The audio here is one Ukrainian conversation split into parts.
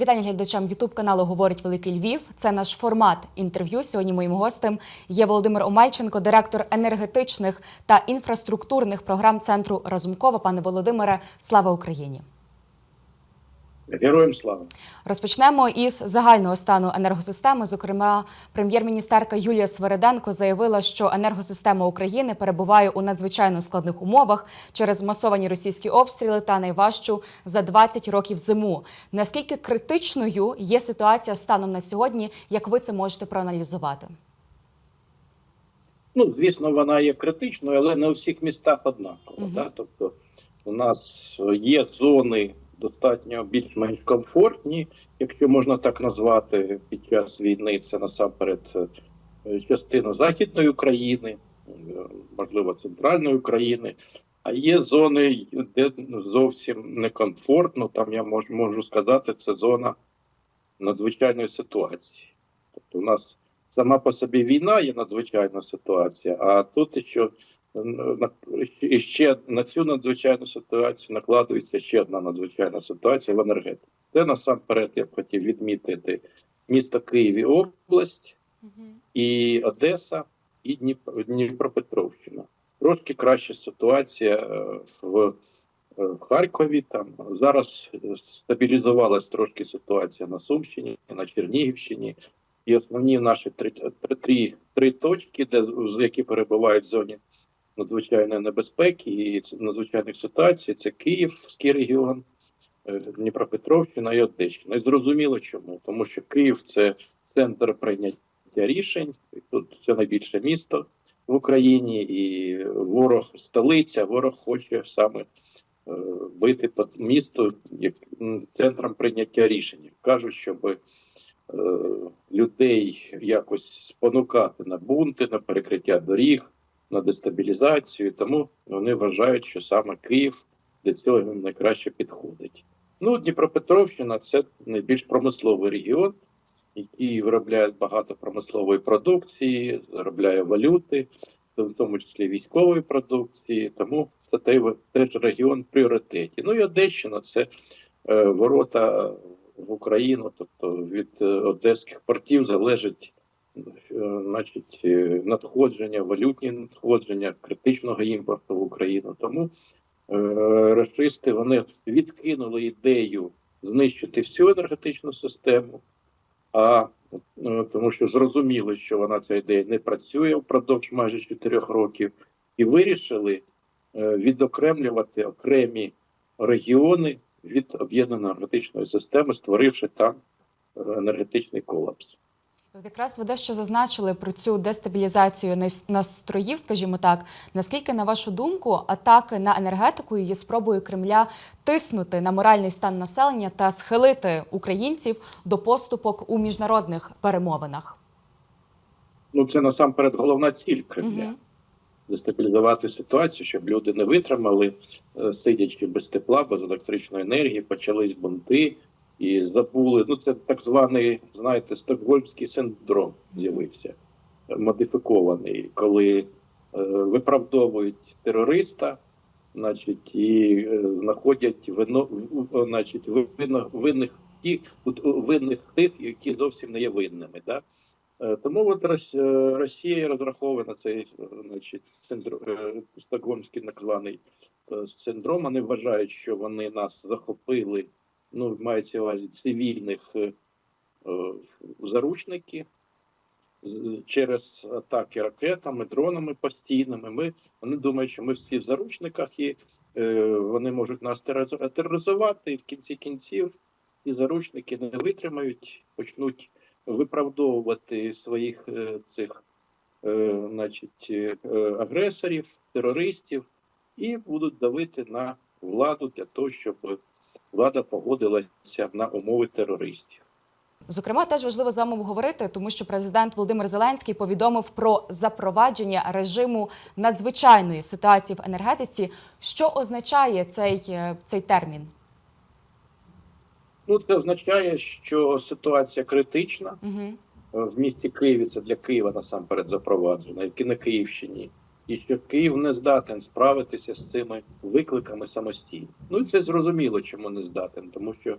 Вітання глядачам Ютуб каналу Говорить Великий Львів. Це наш формат інтерв'ю. Сьогодні моїм гостем є Володимир Омельченко, директор енергетичних та інфраструктурних програм центру Разумкова. Пане Володимире, слава Україні! Героям слава. Розпочнемо із загального стану енергосистеми. Зокрема, прем'єр-міністерка Юлія Свериденко заявила, що енергосистема України перебуває у надзвичайно складних умовах через масовані російські обстріли та найважчу за 20 років зиму. Наскільки критичною є ситуація станом на сьогодні? Як ви це можете проаналізувати? Ну, звісно, вона є критичною, але не у всіх містах однаково. Мгм. Да? Тобто, у нас є зони достатньо більш-менш комфортні, якщо можна так назвати, під час війни. Це насамперед е, частина Західної України, е, можливо, центральної України. А є зони, де зовсім некомфортно. Там я можу, можу сказати, це зона надзвичайної ситуації. Тобто, у нас сама по собі війна є надзвичайна ситуація, а тут ще, і ще на цю надзвичайну ситуацію накладується ще одна надзвичайна ситуація в енергетиці. Це насамперед я б хотів відмітити місто Київ і область, і Одеса, і Дніп- Дніпропетровщина. Трошки краща ситуація е, в, е, Харкові. Там зараз е, стабілізувалась трошки ситуація на Сумщині, на Чернігівщині. І основні наші три, три, три, точки, де які перебувають в зоні надзвичайної небезпеки і надзвичайних ситуацій, це Київський регіон, е, Дніпропетровщина і Одещина. І зрозуміло чому, тому що Київ це центр прийняття рішень. Тут це найбільше місто в Україні, і ворог столиця, ворог хоче саме е, бити по місту як центром прийняття рішень. Кажуть, щоб е, людей якось спонукати на бунти, на перекриття доріг, на дестабілізацію. Тому вони вважають, що саме Київ для цього найкраще підходить. Ну, Дніпропетровщина це найбільш промисловий регіон, який виробляє багато промислової продукції, заробляє валюти, в тому числі військової продукції. Тому це теж регіон в пріоритеті. Ну і Одещина це е, ворота в Україну, тобто від е, одеських портів залежить значить, е, надходження, валютні надходження критичного імпорту в Україну. Тому е, расисти вони відкинули ідею знищити всю енергетичну систему, а е, тому що зрозуміли, що вона ця ідея не працює впродовж майже чотирьох років, і вирішили е, відокремлювати окремі регіони від об'єднаної енергетичної системи, створивши там е, енергетичний колапс. Якраз ви дещо зазначили про цю дестабілізацію настроїв, скажімо так. Наскільки, на вашу думку, атаки на енергетику є спробою Кремля тиснути на моральний стан населення та схилити українців до поступок у міжнародних перемовинах? Ну це насамперед головна ціль Кремля. Мгм. Дестабілізувати ситуацію, щоб люди не витримали, е, сидячи без тепла, без електричної енергії, почались бунти і забули. Ну це так званий, знаєте, стокгольмський синдром з'явився, е, модифікований, коли е, виправдовують терориста, значить, і е, знаходять вино, значить, винно, винних ті, винних тих, які зовсім не є винними. Да? Е, Тому от е, Росія розраховує на цей е, значить, синдром, стокгольмський так званий е, синдром. Вони вважають, що вони нас захопили, ну, мається на увазі цивільних е, е, заручники через атаки ракетами, дронами постійними. Ми, вони думають, що ми всі в заручниках і е, вони можуть нас тероризувати, і в кінці кінців ці заручники не витримають, почнуть виправдовувати своїх цих значить, агресорів, терористів і будуть давити на владу для того, щоб влада погодилася на умови терористів. Зокрема, теж важливо з вами обговорити, тому що президент Володимир Зеленський повідомив про запровадження режиму надзвичайної ситуації в енергетиці. Що означає цей, е, цей термін? Ну, це означає, що ситуація критична. Угу. В місті Києві це для Києва насамперед запроваджено, як і на Київщині, і що Київ не здатен справитися з цими викликами самостійно. Ну це зрозуміло, чому не здатен, тому що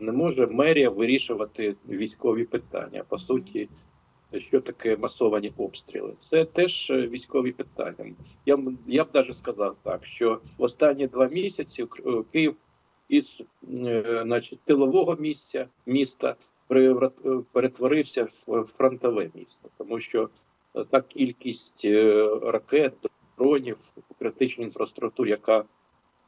не може мерія вирішувати військові питання. По суті, що таке масовані обстріли? Це теж е, військові питання. Я я б навіть сказав так, що в останні два місяці е, Київ із е, значить, тилового місця міста перетворився в фронтове місто, тому що та кількість е, ракет, дронів, критичну інфраструктуру, яка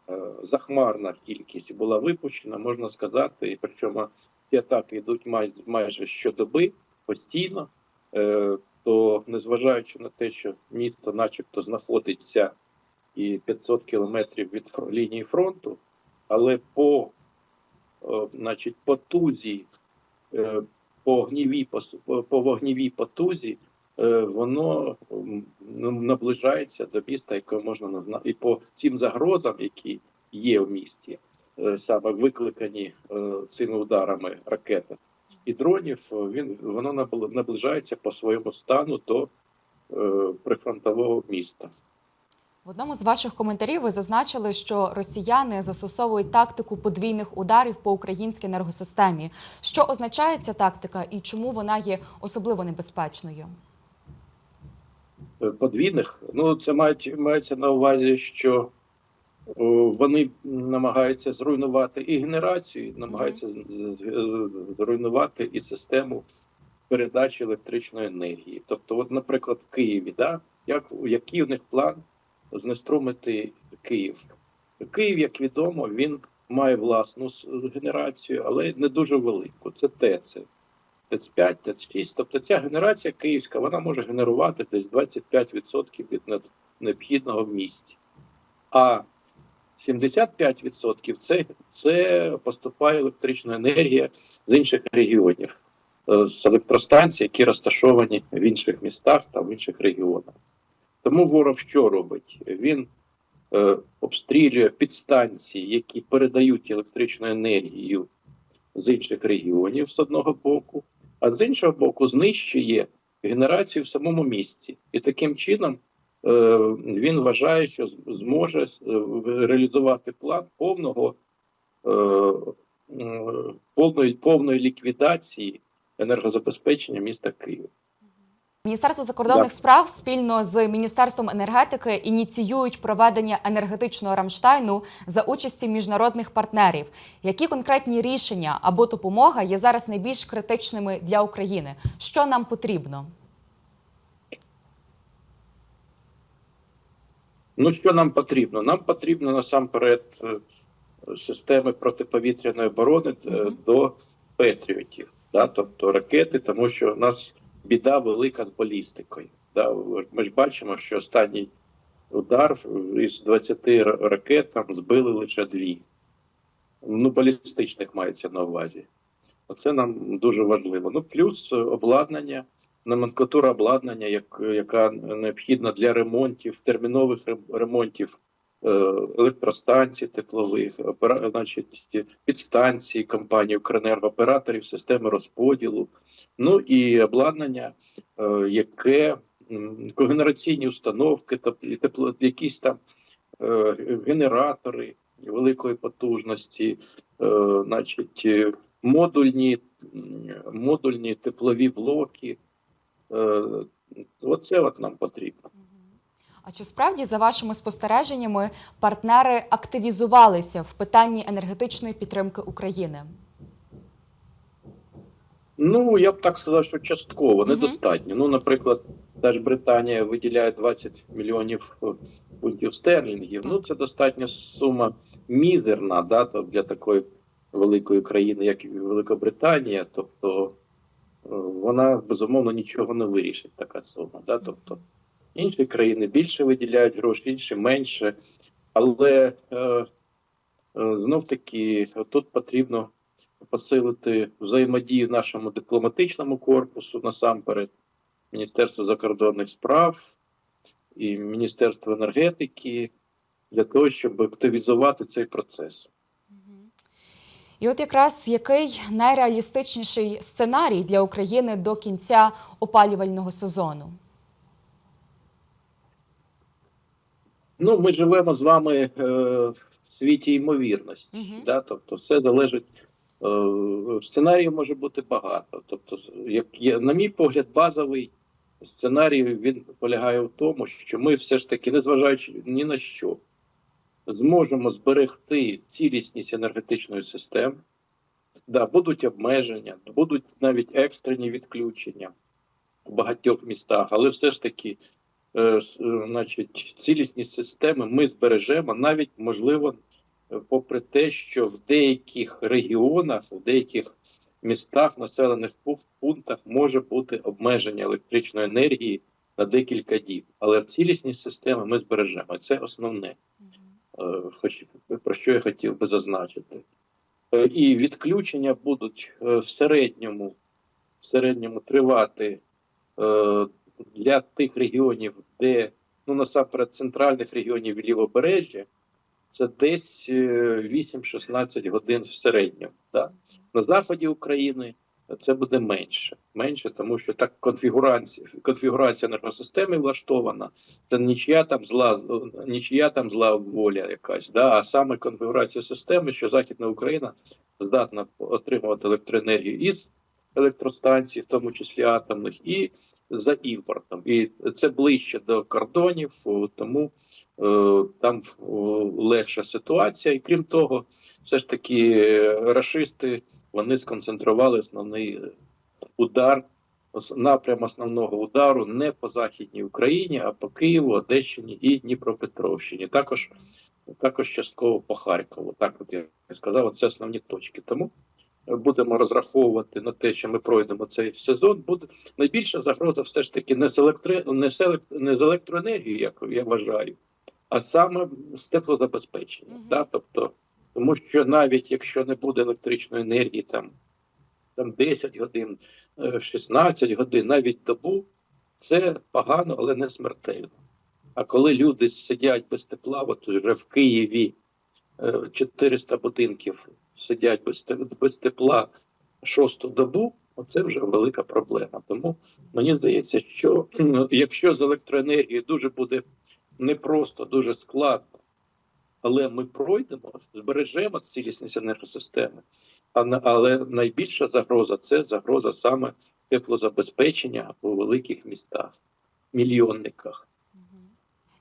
е, захмарна кількість була випущена, можна сказати, і причому ці атаки йдуть май, майже щодоби постійно. Е, то незважаючи на те, що місто, начебто, знаходиться і 500 кілометрів від лінії фронту, але по е, значить, потузі, е, по огнівій, пос- по, по вогнівій потузі, е, воно ну, наближається до міста, яке можна назвати, і по цим загрозам, які є в місті, е, саме викликані е, цими ударами ракети і дронів, е, він воно набли- наближається по своєму стану до е, прифронтового міста. В одному з ваших коментарів ви зазначили, що росіяни застосовують тактику подвійних ударів по українській енергосистемі. Що означає ця тактика і чому вона є особливо небезпечною? Е, подвійних. Ну, це мають, мається на увазі, що о, вони намагаються зруйнувати і генерацію, і намагаються зруйнувати і систему передачі електричної енергії. Тобто, от, наприклад, в Києві, да, як, який у них план знеструмити Київ? Київ, як відомо, він має власну генерацію, але не дуже велику. Це ТЕЦ. ТЕЦ-5, ТЕЦ-6. Тобто ця генерація київська вона може генерувати десь 25% від необхідного в місті. А 75% це, це поступає електрична енергія з інших регіонів, е, з електростанцій, які розташовані в інших містах та в інших регіонах. Тому ворог що робить? Він е, обстрілює підстанції, які передають електричну енергію з інших регіонів з одного боку, а з іншого боку, знищує генерацію в самому місті. І таким чином е, він вважає, що зможе е, реалізувати план повного е, повної, повної ліквідації енергозабезпечення міста Києва. Міністерство закордонних Так. справ спільно з міністерством енергетики ініціюють проведення енергетичного Рамштайну за участі міжнародних партнерів. Які конкретні рішення або допомога є зараз найбільш критичними для України? Що нам потрібно? Ну, що нам потрібно? Нам потрібно насамперед е, системи протиповітряної оборони Мгм. до Петріотів, да? тобто ракети, тому що у нас біда велика з балістикою. Да? Ми ж бачимо, що останній удар із 20 ракет там збили лише дві. Ну, балістичних мається на увазі. Оце нам дуже важливо. Ну, плюс обладнання, номенклатура обладнання, як, яка необхідна для ремонтів, термінових ремонтів електростанцій теплових, опера, значить, підстанцій компанії Укренерго, операторів системи розподілу, ну і обладнання, е, яке когенераційні установки, тепло, якісь там е, генератори великої потужності, е, значить, е, модульні, модульні теплові блоки. Е, Оце от нам потрібно. А чи справді, за вашими спостереженнями, партнери активізувалися в питанні енергетичної підтримки України? Ну, я б так сказав, що частково, недостатньо. Ну, наприклад, та ж Британія виділяє 20 мільйонів е, фунтів стерлінгів. Ну, це достатня сума мізерна, да, то для такої великої країни, як Великобританія. Тобто е, вона безумовно нічого не вирішить, така сума. Да? Тобто інші країни більше виділяють гроші, інші менше. Але е, е, знов таки тут потрібно посилити взаємодію нашому дипломатичному корпусу насамперед, Міністерство закордонних справ і Міністерство енергетики для того, щоб активізувати цей процес. І от якраз який найреалістичніший сценарій для України до кінця опалювального сезону? Ну, ми живемо з вами е, в світі ймовірності. Мгм. Да? Тобто, все залежить Е, Сценаріїв може бути багато. Тобто, як є, на мій погляд, базовий сценарій він полягає в тому, що ми все ж таки, незважаючи ні на що, зможемо зберегти цілісність енергетичної системи. Да, будуть обмеження, будуть навіть екстрені відключення в багатьох містах, але все ж таки, значить, цілісність системи ми збережемо навіть можливо, е, попри те, що в деяких регіонах, в деяких містах, населених пунктах може бути обмеження електричної енергії на декілька діб. Але в цілісність системи ми збережемо. Це основне, е, хоч про що я хотів би зазначити. Е, І відключення будуть е, в середньому, в середньому тривати е, для тих регіонів, де ну насамперед центральних регіонів лівобережжя, це десь е, 8-16 годин в середньому. Да? На заході України це буде менше. Менше, тому що так конфігурація, конфігурація енергосистеми влаштована. Це нічия там зла, нічия там зла воля якась, да? а саме конфігурація системи, що Західна Україна здатна отримувати електроенергію із електростанцій, в тому числі атомних, і за імпортом. І це ближче до кордонів, тому е, там легша ситуація. І крім того, все ж таки е, рашисти вони сконцентрували основний е, удар, напрям основного удару не по Західній Україні, а по Києву, Одещині і Дніпропетровщині. Також, також частково по Харкову. Так от я сказав, це основні точки. Тому будемо розраховувати на те, що ми пройдемо цей сезон. Буде найбільша загроза все ж таки не з, електри... не з, елект... не з електроенергією, як я вважаю, а саме з теплозабезпеченням. Мгм. Да? Тобто, тому що навіть якщо не буде електричної енергії, там, там 10 годин, е, 16 годин, навіть добу, це погано, але не смертельно. А коли люди сидять без тепла, от вже в Києві е, 400 будинків сидять без, без тепла шосту добу, оце вже велика проблема. Тому мені здається, що якщо з електроенергією дуже буде непросто, дуже складно, але ми пройдемо, збережемо цілісність енергосистеми. Але найбільша загроза це загроза саме теплозабезпечення у великих містах, мільйонниках.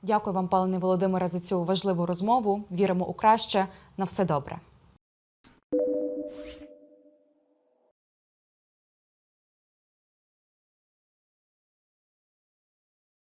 Дякую вам, пане Володимире, за цю важливу розмову. Віримо у краще. На все добре.